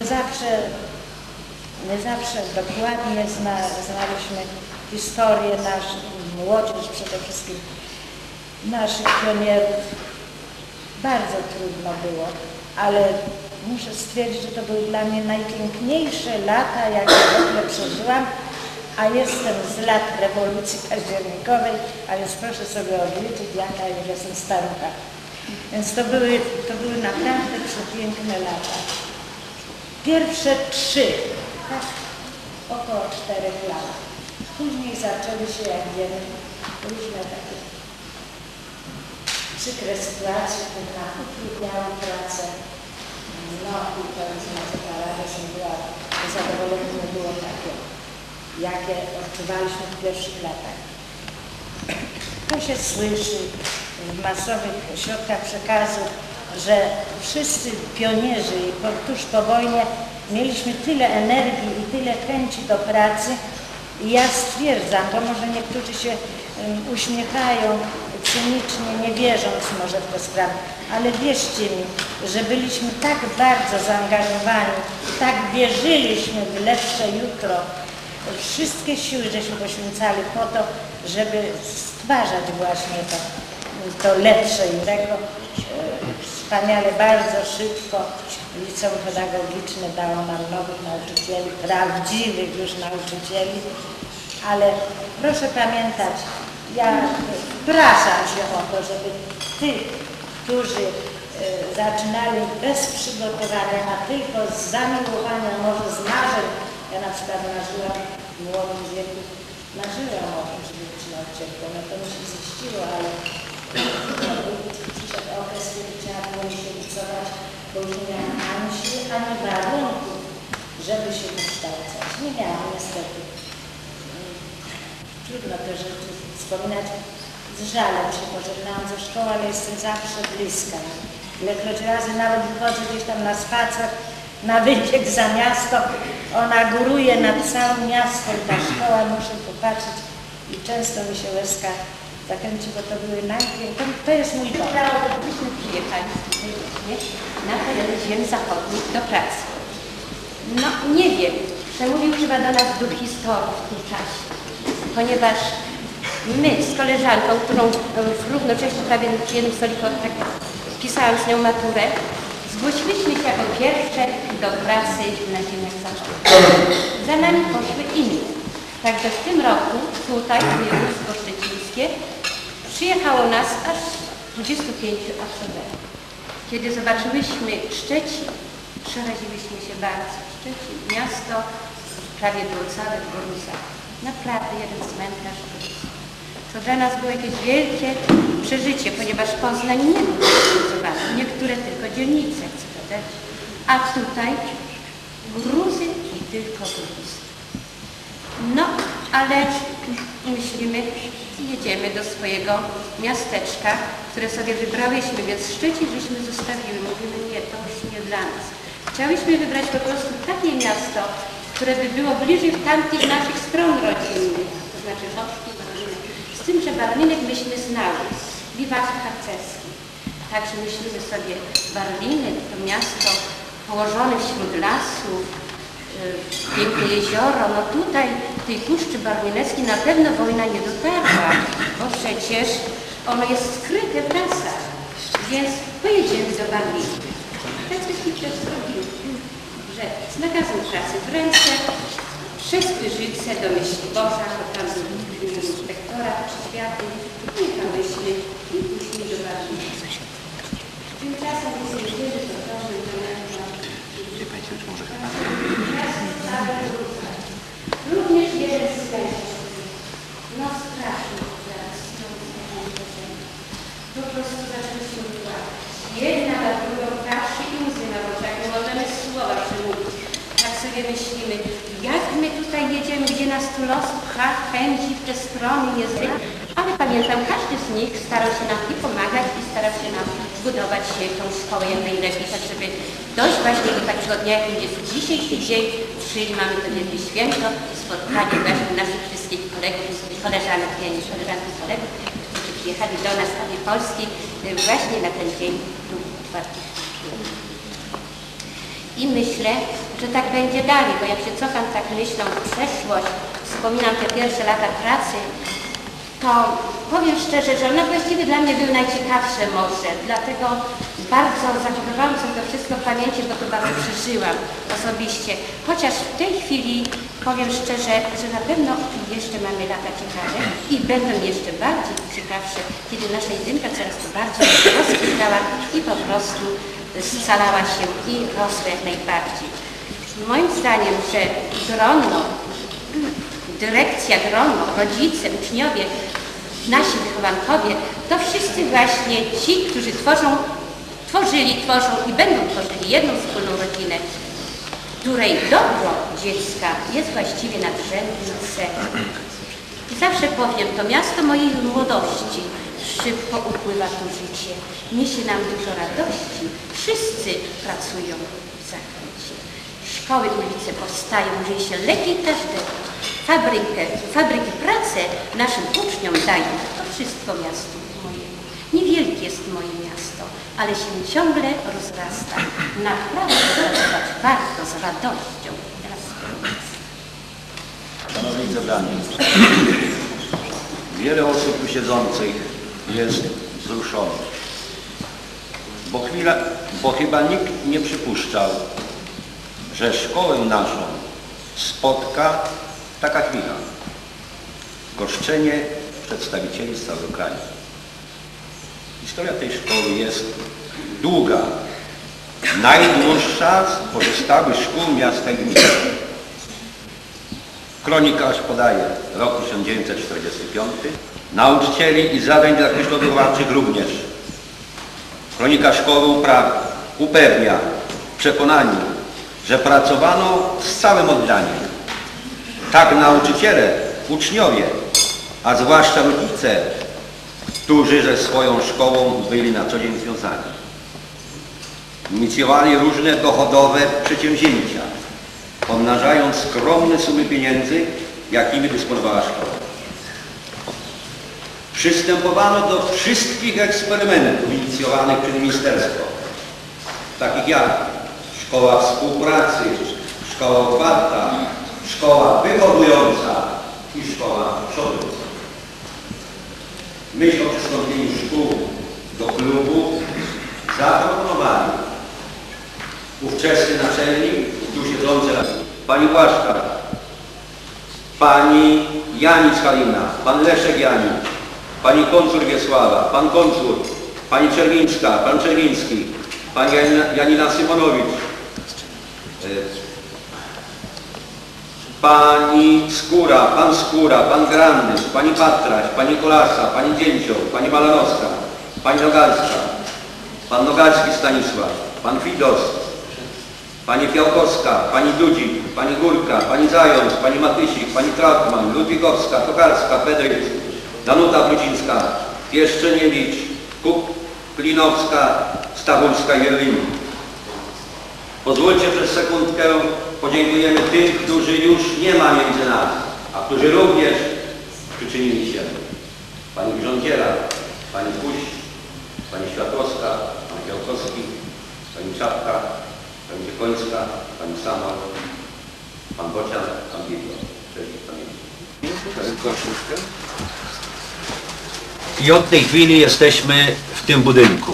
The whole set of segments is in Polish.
Zawsze, nie zawsze dokładnie zna, znaliśmy historię naszych, młodzież przede wszystkim, naszych pionierów. Bardzo trudno było, ale muszę stwierdzić, że to były dla mnie najpiękniejsze lata, jakie w ogóle przeżyłam, a jestem z lat rewolucji październikowej, a więc proszę sobie odliczyć, jaka już jestem starucha. Więc to były, to były naprawdę przepiękne lata. Pierwsze trzy, tak, około czterech lat. Później zaczęły się, jak wiemy, różne takie przykre sytuacje, które nam utrudniały pracę. No i to jest na co paradę, że była, zadowolenie nie było jakie odczuwaliśmy w pierwszych latach. To się słyszy w masowych środkach przekazu, że wszyscy pionierzy tuż po wojnie mieliśmy tyle energii i tyle chęci do pracy i ja stwierdzam, to może niektórzy się uśmiechają cynicznie, nie wierząc może w te sprawy, ale wierzcie mi, że byliśmy tak bardzo zaangażowani, tak wierzyliśmy w lepsze jutro, wszystkie siły żeśmy poświęcali po to, żeby stwarzać właśnie to, to lepsze i tego. e, Wspaniale, bardzo szybko liceum pedagogiczne dało nam nowych nauczycieli, prawdziwych już nauczycieli, ale proszę pamiętać, ja praszam się o to, żeby tych, którzy e, zaczynali bez przygotowania, a tylko z zamiłowania, może z marzeń, ja na przykład marzyłam w młodym wieku, marzyłam o tym, żeby być nauczycielką, no to mi się ziściło, ale przyszedł okres, kiedy trzeba było mi się wycofać, bo już nie miałam ani siły, ani warunków, żeby się wykształcać. Nie miałam niestety. Trudno te rzeczy wspominać. Z żalem się pożegnałam ze szkoły, ale jestem zawsze bliska. Ilekroć razy nawet wychodzę gdzieś tam na spacer, na wybieg za miasto, ona góruje nad całym miastem, ta szkoła, muszę popatrzeć i często mi się łezka zakręci, bo to były najpiękniejsze, to, to jest mój dom. Gdybyśmy przyjechali tutaj właśnie na tereny ziem zachodnich do pracy. No nie wiem, przemówił chyba do nas duch historii w tym czasie, ponieważ my z koleżanką, którą równocześnie prawie jednym stoliku tak pisałam z nią maturę, zgłosiliśmy się jako pierwsze do pracy na ziemiach zachodnich. Za nami poszły inne. Także w tym roku tutaj, w województwo szczecińskie, przyjechało nas aż 25 absolwentów. Kiedy zobaczyłyśmy Szczecin, przeraziłyśmy się bardzo. Szczecin, miasto prawie było całe w górnicach. Naprawdę jeden cmentarz górnicy. To dla nas było jakieś wielkie przeżycie, ponieważ Poznań nie był zorganizowany. Niektóre tylko dzielnice. A tutaj gruzy i tylko górnictwo. No, ale myślimy, jedziemy do swojego miasteczka, które sobie wybrałyśmy, więc Szczecin żeśmy zostawiły. Mówimy, nie, to już nie dla nas. Chciałyśmy wybrać po prostu takie miasto, które by było bliżej tamtych naszych stron rodzinnych, to znaczy Chodki, Barlinek. Z tym, że Barlinek myśmy znały, biwaki harcerskie. Także myślimy sobie, Barlinek to miasto położone wśród lasów, y, piękne jezioro, no tutaj tej Puszczy Barlineckiej na pewno wojna nie dotarła, bo przecież ono jest skryte w lasach, więc pojedziemy do Barliny. Tak żeśmy zrobili, że z nakazem pracy w ręce, przez Pyrzyce do Myśliborza, bo tam był inspektora czy światy, jechałyśmy i później do Barliny. Tymczasem jest że to proszę, Również jeden z mężczyzn. No strasznie teraz. Po prostu zaczęliśmy płakać. Jedna na drugą patrzy i łzy na oczach. Nie możemy słowa przemówić. Tak sobie myślimy, jak my tutaj jedziemy, gdzie nas tu los pcha, pędzi te strony niezwykle. Ale pamiętam, każdy z nich starał się nam i pomagać i starał się nam budować się tą szkołę jak najlepiej, tak żeby dojść właśnie do takiego dnia, jakim jest dzisiejszy dzień, czyli mamy to wielkie święto, spotkanie właśnie naszych wszystkich kolegów koleżanek, ja nie koleżanki kolegów, którzy przyjechali do nas z Polski y, właśnie na ten dzień tu otwartych drzwi. I myślę, że tak będzie dalej, bo jak się cofam tak myślą w przeszłość, wspominam te pierwsze lata pracy, to powiem szczerze, że one właściwie dla mnie były najciekawsze może, dlatego bardzo zachowałam sobie to wszystko w pamięci, bo to bardzo przeżyłam osobiście. Chociaż w tej chwili powiem szczerze, że na pewno jeszcze mamy lata ciekawe i będą jeszcze bardziej ciekawsze, kiedy nasza jedynka coraz to bardziej rozkwitała i po prostu scalała się i rosła jak najbardziej. Moim zdaniem, że grono dyrekcja, grono, rodzice, uczniowie, nasi wychowankowie, to wszyscy właśnie ci, którzy tworzą, tworzyli, tworzą i będą tworzyli jedną wspólną rodzinę, której dobro dziecka jest właściwie nadrzędnym celem. I zawsze powiem, to miasto mojej młodości, szybko upływa tu życie, niesie nam dużo radości, wszyscy pracują w zachęcie. Szkoły, ulice powstają, żyje się lepiej każdego. Fabrykę, fabryki pracę naszym uczniom dają. To wszystko miastu mojemu. Niewielkie jest moje miasto, ale się ciągle rozrasta. Naprawdę pracować warto z radością. Szanowni zebrani, wiele osób tu siedzących jest wzruszonych, bo, chwila, bo chyba nikt nie przypuszczał, że szkołę naszą spotka taka chwila. Goszczenie przedstawicieli z całego kraju. Historia tej szkoły jest długa, najdłuższa z pozostałych szkół miasta i gminy. Kronikarz podaje rok 1945, nauczycieli i zadań dla wychowawczych również. Kronika szkoły upra- upewnia w przekonaniu, że pracowano z całym oddaniem. Tak nauczyciele, uczniowie, a zwłaszcza rodzice, którzy ze swoją szkołą byli na co dzień związani. Inicjowali różne dochodowe przedsięwzięcia, pomnażając skromne sumy pieniędzy, jakimi dysponowała szkoła. Przystępowano do wszystkich eksperymentów inicjowanych przez ministerstwo, takich jak szkoła współpracy, szkoła otwarta, szkoła wychowująca i szkoła przodująca. Myśl o przystąpieniu szkół do klubu zaproponowali ówczesny naczelnik, tu siedzący pani Błaszka, pani Janicz Halina, pan Leszek Janicz, pani konsul Wiesława, pan konsul, pani Czerwińska, pan Czerwiński, pani Janina, Symonowicz, e, pani Skóra, pan Skóra, pan Grandys, pani Patraś, pani Kolasa, pani Dzięcioł, pani Malanowska, pani Nogalska, pan Nogalski Stanisław, pan Fidos, Pani Fiałkowska, Pani Dudzik, Pani Górka, Pani Zając, Pani Matysik, Pani Trautmann, Ludwikowska, Tokarska, Pedryk, Danuta Wrócińska, Pieszczeniewicz, Kuklinowska, Stachulska i Jerwin. Pozwólcie przez sekundkę podziękujemy tym, którzy już nie ma między nas, a którzy również przyczynili się. Pani Grządziela, Pani Puść, Pani Światłowska, Pan Fiałkowski, Pani Czapka, Pani Dziekońska, Pani Samol, Pan Bocian, Pan Biblo. Cześć pamięci. I od tej chwili jesteśmy w tym budynku.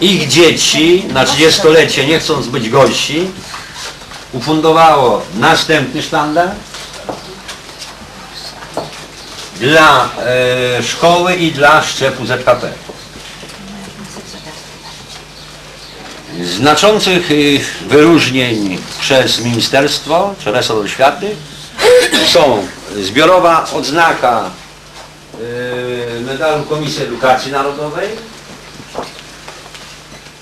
Ich dzieci na 30-lecie, nie chcąc być gorsi, ufundowało następny sztandar dla e, szkoły i dla szczepu ZHP. Znaczących y, wyróżnień przez ministerstwo czy resort oświaty. Są zbiorowa odznaka y, medalu Komisji Edukacji Narodowej,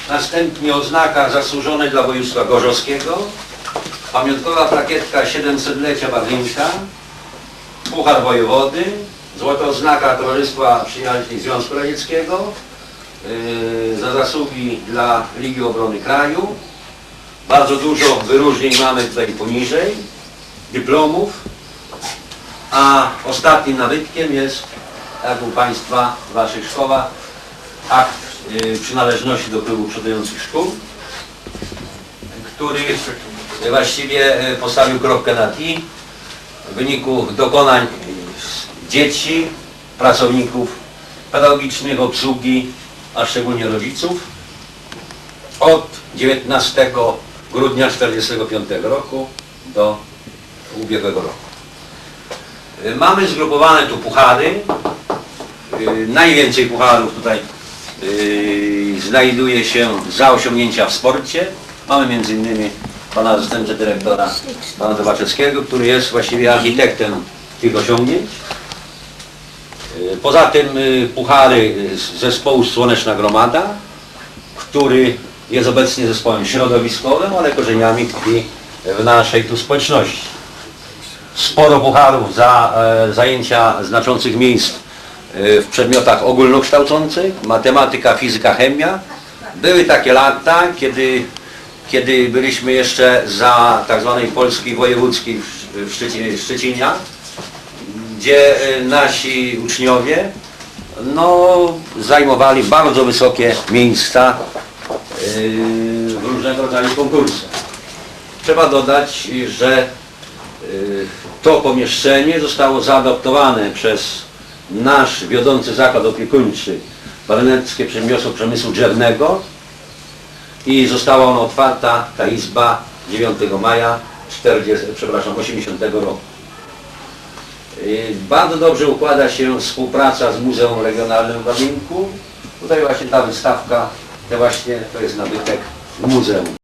następnie odznaka zasłużonej dla województwa gorzowskiego, pamiątkowa plakietka 700-lecia Barlinka, Puchar Wojewody, złota odznaka Towarzystwa Przyjaźni Związku Radzieckiego, za zasługi dla Ligi Obrony Kraju. Bardzo dużo wyróżnień mamy tutaj poniżej, dyplomów, a ostatnim nawytkiem jest jak u Państwa w Waszych szkołach, akt y, przynależności do klubu przodujących szkół, który właściwie y, postawił kropkę na i w wyniku dokonań dzieci, pracowników pedagogicznych, obsługi, a szczególnie rodziców od 19 grudnia 1945 roku do ubiegłego roku. Y, Mamy zgrupowane tu puchary. Y, Najwięcej pucharów tutaj y, znajduje się za osiągnięcia w sporcie. Mamy między innymi pana asystenta dyrektora, pana Zobaczewskiego, który jest właściwie architektem tych osiągnięć. Y, Poza tym y, puchary z zespołu Słoneczna Gromada, który jest obecnie zespołem środowiskowym, ale korzeniami tkwi w naszej tu społeczności. Sporo pucharów za e, zajęcia znaczących miejsc e, w przedmiotach ogólnokształcących, matematyka, fizyka, chemia. Były takie lata, kiedy, kiedy byliśmy jeszcze za tak zwanej Polski Wojewódzkiej w Szczecinie, Szczecinia, gdzie e, nasi uczniowie no, zajmowali bardzo wysokie miejsca e, w różnego rodzaju konkursach. Trzeba dodać, że y, to pomieszczenie zostało zaadoptowane przez nasz wiodący zakład opiekuńczy Baroneckie Przedsiębiorstwo Przemysłu Drzewnego i została ona otwarta, ta izba 9 maja 40, przepraszam, 80 roku. Bardzo dobrze układa się współpraca z Muzeum Regionalnym w Babinku. Tutaj właśnie ta wystawka, to właśnie to jest nabytek muzeum.